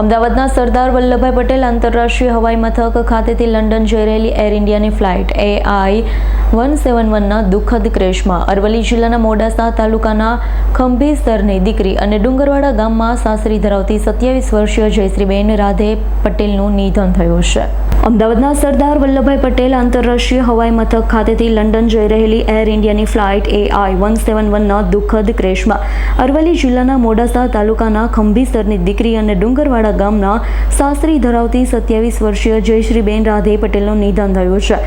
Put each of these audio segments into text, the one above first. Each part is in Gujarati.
અમદાવાદના સરદાર વલ્લભભાઈ પટેલ આંતરરાષ્ટ્રીય હવાઈ મથક ખાતેથી લંડન જઈ રહેલી એર ઇન્ડિયાની ફ્લાઇટ એ આઈ વન સેવન વનના દુઃખદ ક્રેશમાં. અરવલ્લી જિલ્લાના મોડાસા તાલુકાના ખંભી સ્તરની દીકરી અને ડુંગરવાડા ગામમાં સાસરી ધરાવતી સત્યાવીસ વર્ષીય જયશ્રીબેન રાધે પટેલનું નિધન થયું છે. અમદાવાદના સરદાર વલ્લભભાઈ પટેલ આંતરરાષ્ટ્રીય હવાઈ મથક ખાતેથી લંડન જઈ રહેલી એર ઇન્ડિયાની ફ્લાઇટ એ આઈ વન સેવન વનના દુઃખદ ક્રેશમાં. અરવલ્લી જિલ્લાના મોડાસા તાલુકાના ખંભીસરની દીકરી અને ડુંગરવાડા ગામના સાસરી ધરાવતી સત્યાવીસ વર્ષીય જયશ્રીબેન રાધે પટેલનું નિધન થયું છે.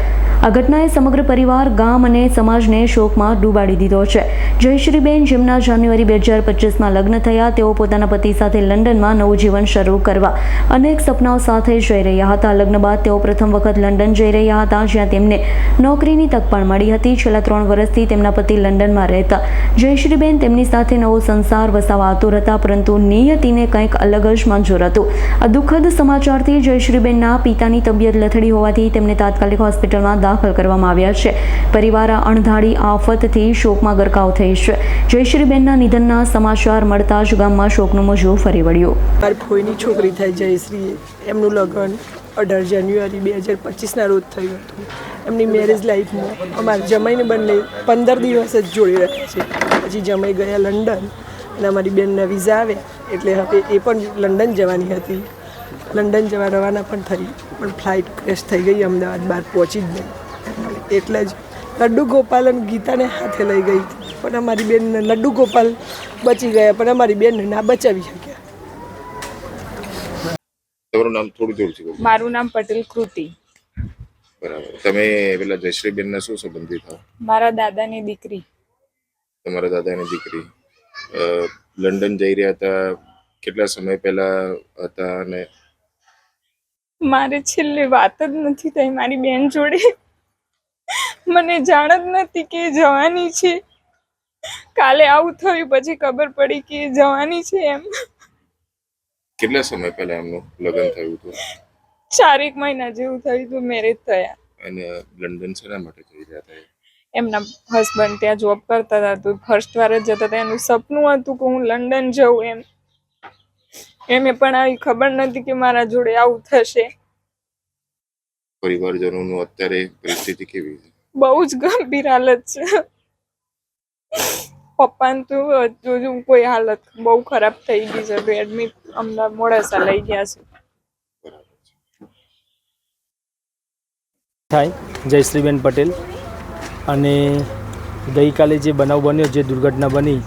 આ ઘટનાએ સમગ્ર પરિવાર, ગામ અને સમાજને શોકમાં ડૂબાડી દીધો છે. જયશ્રીબેન જેમના જાન્યુઆરી બે હજાર પચીસમાં લગ્ન થયા, તેઓ પોતાના પતિ સાથે લંડનમાં નવું જીવન શરૂ કરવા અનેક સપનાઓ સાથે જઈ રહ્યા હતા. લગ્ન બાદ તેઓ પ્રથમ વખત લંડન જઈ રહ્યા હતા, જ્યાં તેમને નોકરીની તક પણ મળી હતી. છેલ્લા ત્રણ વર્ષથી તેમના પતિ લંડનમાં રહેતા. જયશ્રીબેન તેમની સાથે નવો સંસાર વસાવા આતુર હતા પરંતુ નિયતિને કંઈક અલગ જ મંજૂર હતું. આ દુઃખદ સમાચારથી જયશ્રીબેનના પિતાની તબિયત લથડી હોવાથી તેમને તાત્કાલિક હોસ્પિટલમાં દાખલ કરવામાં આવ્યા છે. પરિવાર અણધારી આફતથી શોકમાં ગરકાવ થઈ છે. જયશ્રીબેનના નિધનના સમાચાર મળતા જ ગામમાં શોકનું મોજું ફરી વળ્યું. મારી ફોઈની છોકરી થાય જયશ્રી. એમનું લગ્ન અઢાર જાન્યુઆરી બે હજાર પચીસના રોજ થયું હતું. એમની મેરેજ લાઈફમાં અમારા જમાઈને બંને પંદર દિવસ જ જોડી રહ્યા છે. પછી જમાઈ ગયા લંડન અને અમારી બેનના વિઝા આવે એટલે હવે એ પણ લંડન જવાની હતી. લંડન જવા રવાના પણ થઈ પણ ફ્લાઇટ ક્રેશ થઈ ગઈ અમદાવાદ બહાર પહોંચી જ નહીં. એટલે જ લડ્ડુ ગોપાલ અને ગીતાને હાથે લઈ ગઈ પણ અમારી બેન લડ્ડુ ગોપાલ બચી ગયા પણ અમારી બેનને ના બચાવી શક્યા. તમારું નામ થોડું બોલો મારું નામ પટેલ કૃતિ. બરાબર. તમે પેલા જયશ્રીબેનના શું સંબંધિત થાવ મારા દાદાની દીકરી. તમારા દાદાની દીકરી. લંડન જઈ રહ્યા હતા કેટલા સમય પહેલા હતા અને મારે છેલ્લે વાત જ નથી થઈ મારી બેન જોડે. મને જાણ જ નથી કે જવાની છે. કાલે આવું થયું પછી ખબર પડી કે જવાની છે એમ. કેટલા સમય પહેલા એમનું લગ્ન થયું હતું? ચારેક મહિના જેવું થયું હતું મેરેજ થયા. અને લંડન શેના માટે જઈ રહ્યા હતા એમના હસબન્ડ ત્યાં જોબ કરતા હતા તો ફર્સ્ટ વાર જ જતા હતા. એનું સપનું હતું કે હું લંડન જઉં એમ. એમને પણ આવી ખબર નથી કે મારા જોડે આવું થશે. પરિવારજનોનું અત્યારે પરિસ્થિતિ કેવી છે? બહુ જ ગંભીર હાલત છે. પપ્પાને તો જોજો કોઈ હાલત બહુ ખરાબ થઈ ગઈ છે. તો એડમિટ અમદાવાદ મોડાસા લઈ ગયા છે. થાય જયશ્રીબેન પટેલ. અને ગઈકાલે જે બનાવ બન્યો જે દુર્ઘટના બની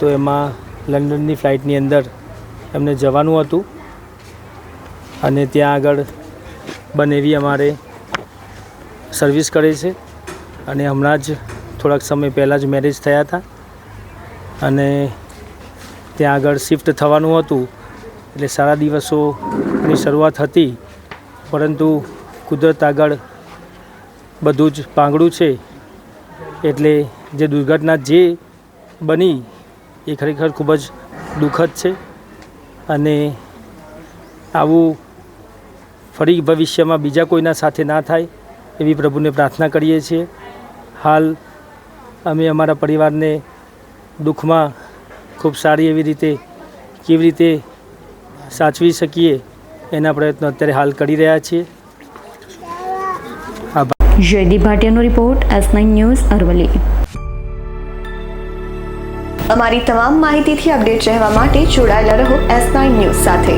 તો એમાં લંડનની ફ્લાઇટની અંદર એમને જવાનું હતું. અને ત્યાં આગળ બનેવી અમારે સર્વિસ કરે છે. અને હમણાં જ થોડાક સમય પહેલાં જ મેરેજ થયા હતા. અને ત્યાં આગળ શિફ્ટ થવાનું હતું. એટલે સારા દિવસોની શરૂઆત હતી. પરંતુ કુદરત આગળ બધું જ પાંગડું છે. એટલે જે દુર્ઘટના જે બની, એ ખરેખર ખૂબ જ દુઃખદ છે. અને આવું ફરી ભવિષ્યમાં બીજા કોઈના સાથે ના થાય એવી પ્રભુને પ્રાર્થના કરીએ છીએ. હાલ અમે અમારા પરિવારને દુઃખમાં ખૂબ સારી એવી રીતે કેવી રીતે સાચવી શકીએ એના પ્રયત્નો અત્યારે હાલ કરી રહ્યા છીએ. Jaydeep ભાટિયાનો report S nine news Aravalli અમારી તમામ માહિતીથી અપડેટ રહેવા માટે જોડાયેલા રહો એસ નાઇન ન્યૂઝ સાથે.